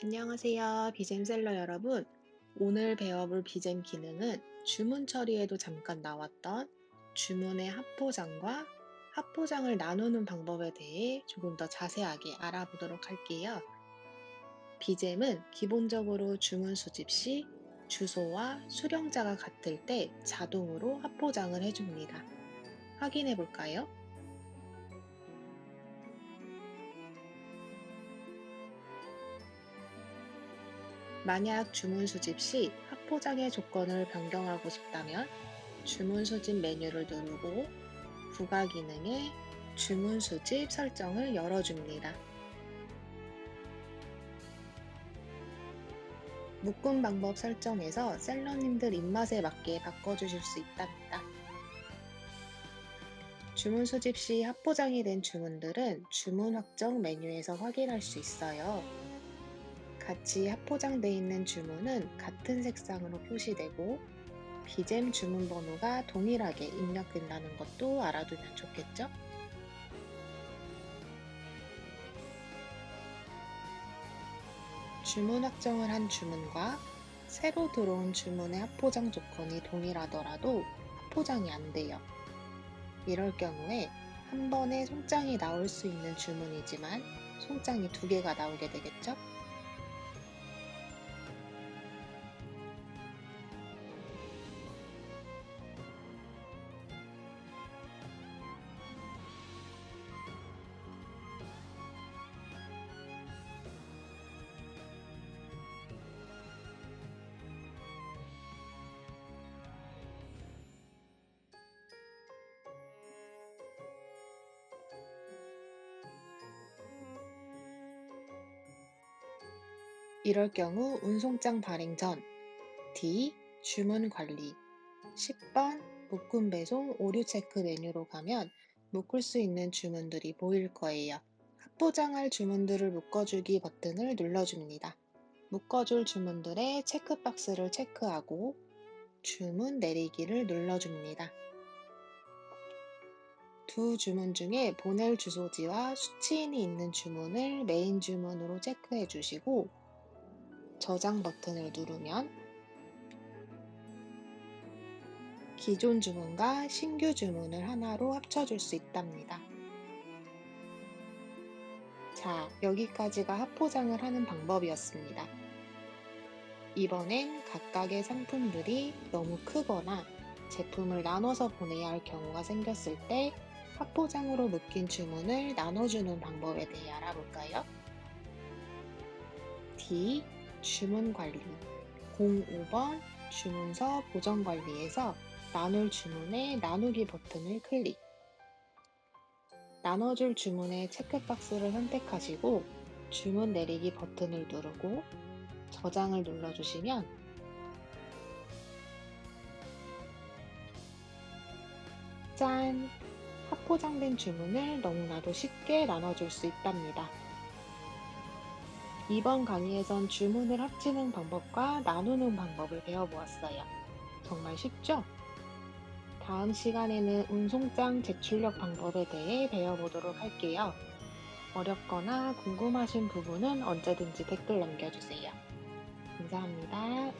안녕하세요. 비잼셀러 여러분. 오늘 배워볼 비잼 기능은 주문 처리에도 잠깐 나왔던 주문의 합포장과 합포장을 나누는 방법에 대해 조금 더 자세하게 알아보도록 할게요. 비잼은 기본적으로 주문 수집 시 주소와 수령자가 같을 때 자동으로 합포장을 해줍니다. 확인해 볼까요? 만약 주문 수집 시 합포장의 조건을 변경하고 싶다면 주문 수집 메뉴를 누르고 부가 기능에 주문 수집 설정을 열어줍니다. 묶음 방법 설정에서 셀러님들 입맛에 맞게 바꿔주실 수 있답니다. 주문 수집 시 합포장이 된 주문들은 주문 확정 메뉴에서 확인할 수 있어요. 같이 합포장되어 있는 주문은 같은 색상으로 표시되고 비잼 주문 번호가 동일하게 입력된다는 것도 알아두면 좋겠죠? 주문 확정을 한 주문과 새로 들어온 주문의 합포장 조건이 동일하더라도 합포장이 안 돼요. 이럴 경우에 한 번에 송장이 나올 수 있는 주문이지만 송장이 두 개가 나오게 되겠죠? 이럴 경우 운송장 발행 전 D. 주문 관리 10번 묶음 배송 오류 체크 메뉴로 가면 묶을 수 있는 주문들이 보일 거예요. 합포장할 주문들을 묶어주기 버튼을 눌러줍니다. 묶어줄 주문들의 체크박스를 체크하고 주문 내리기를 눌러줍니다. 두 주문 중에 보낼 주소지와 수치인이 있는 주문을 메인 주문으로 체크해 주시고 저장 버튼을 누르면 기존 주문과 신규 주문을 하나로 합쳐줄 수 있답니다. 자, 여기까지가 합포장을 하는 방법이었습니다. 이번엔 각각의 상품들이 너무 크거나 제품을 나눠서 보내야 할 경우가 생겼을 때 합포장으로 묶인 주문을 나눠주는 방법에 대해 알아볼까요? D. 주문 관리 05번 주문서 보정 관리에서 나눌 주문의 나누기 버튼을 클릭 나눠줄 주문의 체크박스를 선택하시고 주문 내리기 버튼을 누르고 저장을 눌러주시면 짠! 합포장된 주문을 너무나도 쉽게 나눠줄 수 있답니다. 이번 강의에선 주문을 합치는 방법과 나누는 방법을 배워보았어요. 정말 쉽죠? 다음 시간에는 운송장 제출력 방법에 대해 배워보도록 할게요. 어렵거나 궁금하신 부분은 언제든지 댓글 남겨주세요. 감사합니다.